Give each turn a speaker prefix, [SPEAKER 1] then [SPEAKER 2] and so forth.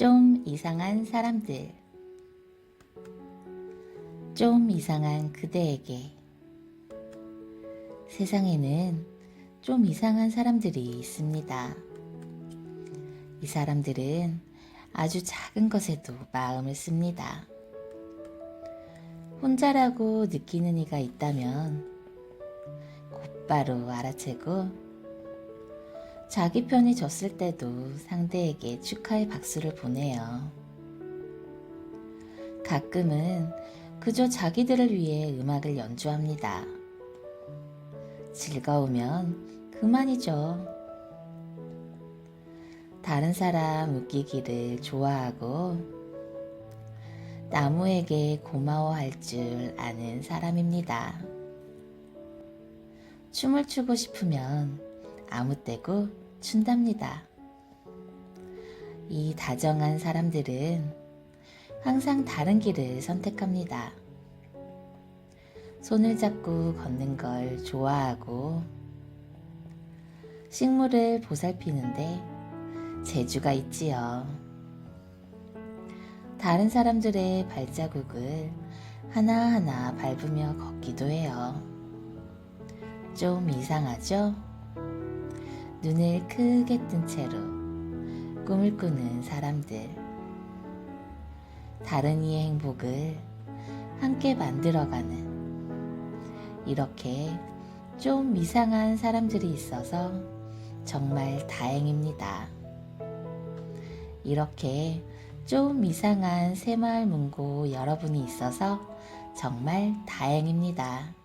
[SPEAKER 1] 좀 이상한 사람들. 좀 이상한 그대에게. 세상에는 좀 이상한 사람들이 있습니다. 이 사람들은 아주 작은 것에도 마음을 씁니다. 혼자라고 느끼는 이가 있다면 곧바로 알아채고 자기 편이 졌을 때도 상대에게 축하의 박수를 보내요. 가끔은 그저 자기들을 위해 음악을 연주합니다. 즐거우면 그만이죠. 다른 사람 웃기기를 좋아하고 나무에게 고마워할 줄 아는 사람입니다. 춤을 추고 싶으면 아무 때고 춘답니다. 이 다정한 사람들은 항상 다른 길을 선택합니다. 손을 잡고 걷는 걸 좋아하고 식물을 보살피는데 재주가 있지요. 다른 사람들의 발자국을 하나하나 밟으며 걷기도 해요. 좀 이상하죠? 눈을 크게 뜬 채로 꿈을 꾸는 사람들. 다른 이의 행복을 함께 만들어가는 이렇게 좀 이상한 사람들이 있어서 정말 다행입니다. 이렇게 좀 이상한 새마을 문고 여러분이 있어서 정말 다행입니다.